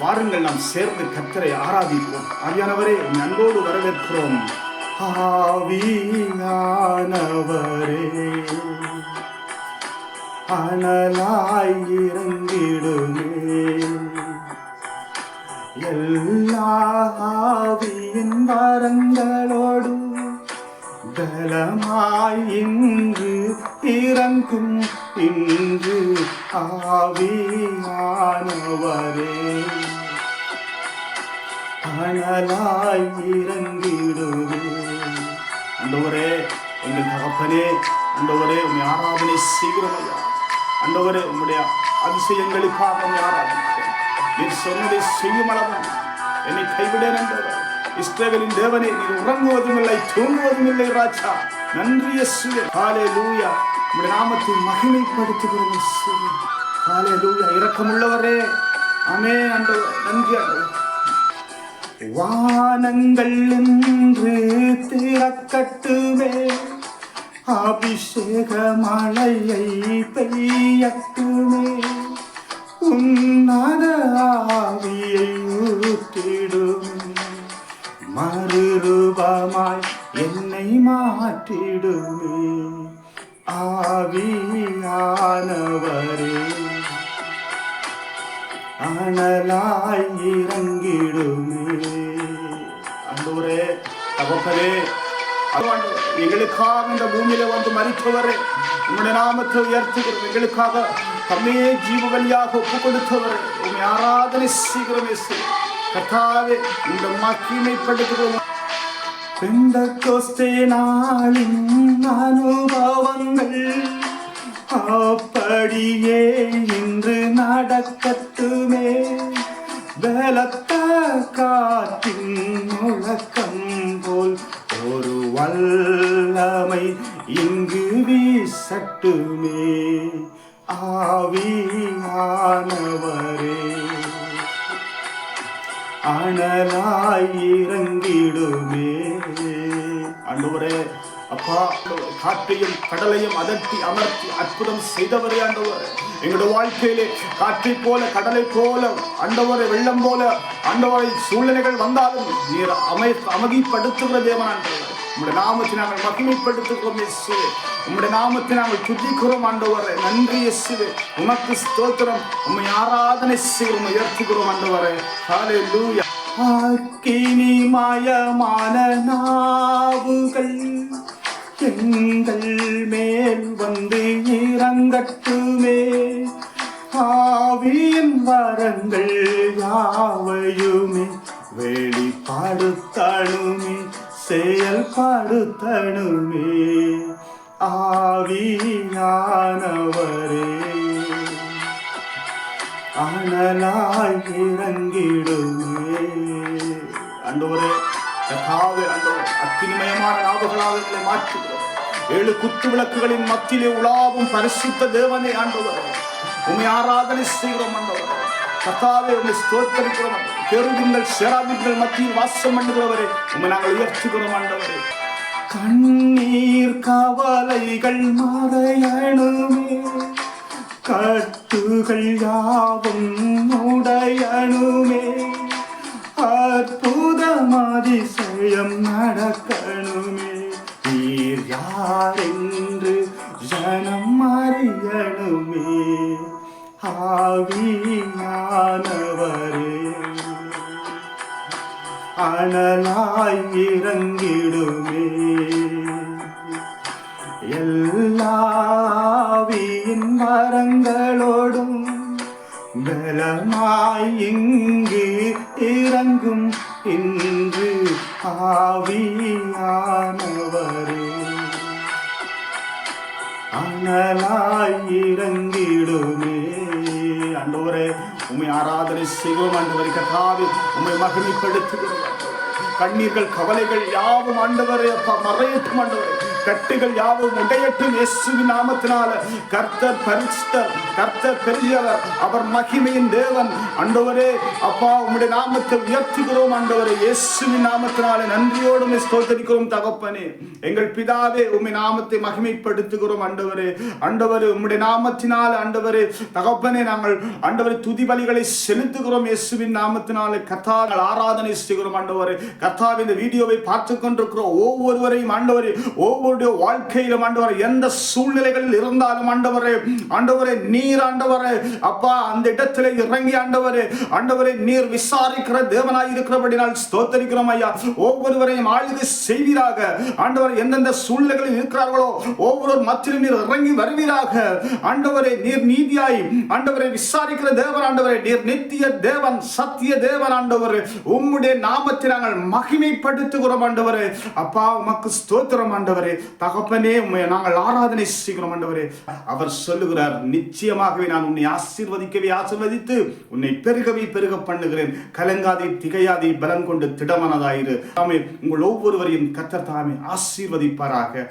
வாருங்கள் நாம் சேர்ந்து கத்தரை ஆராதிப்போம். ஆவியானவரே உம்மை அன்போடு வரவேற்கிறோம். ஆவியானவரே அனலாய் இறங்கிடுமே. எல்லா ஆவியின் வரங்களோடு பலமாய் இன்று இறங்கும் இன்று ஆவியானவரே. அனலாய் இறங்கிடுவே. அண்டவரே எங்கள் தகப்பனே அண்டவரே உண்மை ஆராதனை செய்கிறோம் அண்டவரே உங்களுடைய அதிசயங்களுக்காக உம்மை நீர் சொன்னதை செய்யும் அளவன் என்னை கைவிட நன்றவர் இஸ்ரேலின் தேவனே நீர் உறங்குவதும் இல்லை தூங்குவதும் இல்லை ராஜா. நன்றி இயேசுவே காலே லூயா உம்முடைய நாமத்தை மகிமைப்படுத்துகிறோம் இயேசுவே காலே லூயா இரக்கமுள்ளவரே. அமே ஆண்டவர். நன்றி ஆண்டவர். வானங்கள் என்று திறக்கட்டுமே. அபிஷேக மழையை பெய்யட்டுமே. உன்னத ஆவியை ஊற்றிடுமே. மறுரூபமாய் என்னை மாற்றிடுமே ஆவியானவரே அனலாய் இறங்கிடுமே அந்தவரே தகப்பனே ஆண்டவரே, எங்களுக்காக இந்த பூமியில வந்து மறித்தவரே உங்களுடைய நாமத்தை உயர்த்துகிறோம் எங்களுக்காக தம்மையே ஜீவ வழியாக ஒப்பு கொடுத்தவரே உண்மை ஆராதனை செய்கிறோம் இயேசு. கர்த்தாவே இந்த மகிமைப்படுத்துகிறோம் பெந்த கோஸ்தே நாளின் அனுபவங்கள் அப்படியே இன்று நடக்கத்துமே பலத்த காற்றின் முழக்கம் போல் ஒரு வல்லமை இங்கு வீசட்டுமே. ஆவியானவர் அனலாய் இறங்கிடுமே. அன்றுவரே அப்பா காற்றையும் கடலையும் அதட்டி அமர்த்தி அற்புதம் செய்தவரே ஆண்டவர். எங்களுடைய வாழ்க்கையிலே காற்றை போல கடலை போல அண்டவரை வெள்ளம் போல அண்டவரை சூழ்நிலைகள் வந்தாலும் நீர் அமை அமைதிப்படுத்துகிற தேவன் ஆண்டவர் உங்களுடைய நாமத்தை நாங்கள் மகிமைப்படுத்துகிறோம் இயேசுவே. உங்களுடைய நாமத்தை நாங்கள் துதிக்கிறோம் ஆண்டவரே. நன்றி இயேசுவே. உனக்கு ஸ்தோத்திரம். உண்மை ஆராதனை செய்கிறோம் உயர்த்துகிறோம் ஆண்டவரே. ஹாலே லூயா அக்கினி மயமான நாவுகள் எங்கள் மேல் வந்து இறங்கட்டுமே. ஆவியின் வரங்கள் யாவையுமே வெளிப்படுத்தணுமே. செயல்படுத்தணுமே ஆவியானவரே அனலாய் இறங்கிடுமே. அண்டவரே கதாவே அண்டவர் அக்கினிமயமான நாவுகளாக எங்களை மாற்றுகிறோம். ஏழு குத்து விளக்குகளின் மத்தியிலே உலாவும் பரிசுத்த தேவனே ஆண்டவர். உண்மை ஆராதனை செய்கிறோம் ஆண்டவர். கத்தாவே உண்மை ஸ்தோத்தரிக்கிறோம் பெருகுங்கள் சேராபிங்கள் மத்தியில் வாசம் பண்ணுகிறவரே உண்மை நாங்கள் உயர்த்துகிறோம் ஆண்டவரே கண்ணீர் கவலைகள் மறையணுமே கட்டுகள் யாவும் உடையணுமே அற்புதம் அதிசயம் நடக்கணுமே நீர் யார் என்று ஜனம் அறியணுமே ஆவியானவரே. அனலாய் இறங்கிடுமே. எல்லாவியின் மரங்களோடும் பலமாய் இங்கு இறங்கும் இன்று ஆவியானவரே. அனலாய் இறங்கிடுமே. ஆண்டவரே உண்மை ஆராதனை செய்வோம் ஆண்டவரை கத்தாவே உண்மை மகிமைப்படுத்துகிறோம். கண்ணீர்கள் கவலைகள் யாவும் ஆண்டவரே அப்பா மறையட்டும் ஆண்டவரே. கட்டுகள் யாவும் உடையட்டும் இயேசுவின் நாமத்தினால. கர்த்தர் பரிசுத்தர் கர்த்தர் பெரியவர் அவர் மகிமையின் தேவன். அண்டவரே அப்பா உம்முடைய நாமத்தை உயர்த்துகிறோம் அண்டவரே இயேசுவின் நாமத்தினால நன்றியோடு ஸ்தோத்தரிக்கிறோம் தகப்பனே. எங்கள் பிதாவே உம்மை நாமத்தை மகிமைப்படுத்துகிறோம் அண்டவரே அண்டவரே உம்முடைய நாமத்தினால் அண்டவரே தகப்பனே நாங்கள் அண்டவரை துதி பலிகளை செலுத்துகிறோம். இயேசுவின் நாமத்தினாலே கர்த்தாங்கள் ஆராதனை செய்கிறோம் ஆண்டவரே. கத்தாவின் இந்த வீடியோவை பார்த்து கொண்டிருக்கிறோம் ஒவ்வொருவரையும் ஆண்டவரே ஒவ்வொரு ஒவ்வொருடைய வாழ்க்கையிலும் ஆண்டவரே எந்த சூழ்நிலைகளில் இருந்தாலும் ஆண்டவரே ஆண்டவரே நீர் ஆண்டவரே. அப்பா அந்த இடத்துல இறங்கி ஆண்டவரே ஆண்டவரே நீர் விசாரிக்கிற தேவனாய் இருக்கிறபடினால் ஸ்தோத்தரிக்கிறோம் ஐயா. ஒவ்வொருவரையும் ஆளுகை செய்வீராக. ஆண்டவர் எந்தெந்த சூழ்நிலைகளில் இருக்கிறார்களோ ஒவ்வொரு மத்தியிலும் நீர் இறங்கி வருவீராக. ஆண்டவரே நீர் நீதியாய் ஆண்டவரை விசாரிக்கிற தேவன் ஆண்டவரே நீர் நித்திய தேவன் சத்திய தேவன் ஆண்டவர். உம்முடைய நாமத்தை நாங்கள் மகிமைப்படுத்துகிறோம் ஆண்டவரே. அப்பா உமக்கு ஸ்தோத்திரம் ஆண்டவரே. தகப்பனே உண்மை நாங்கள் ஆராதனை செய்கிறோம் ஆண்டவரே. அவர் சொல்லுகிறார் நிச்சயமாகவே நான் உன்னை ஆசீர்வதிக்கவே ஆசீர்வதித்து உன்னை பெருகவே பெருக பண்ணுகிறேன். கலங்காதே திகையாதே பலன் கொண்டு திடமனதாயிரு. தாமே உங்கள் ஒவ்வொருவரையும் கத்தர் தாமே ஆசீர்வதிப்பாராக.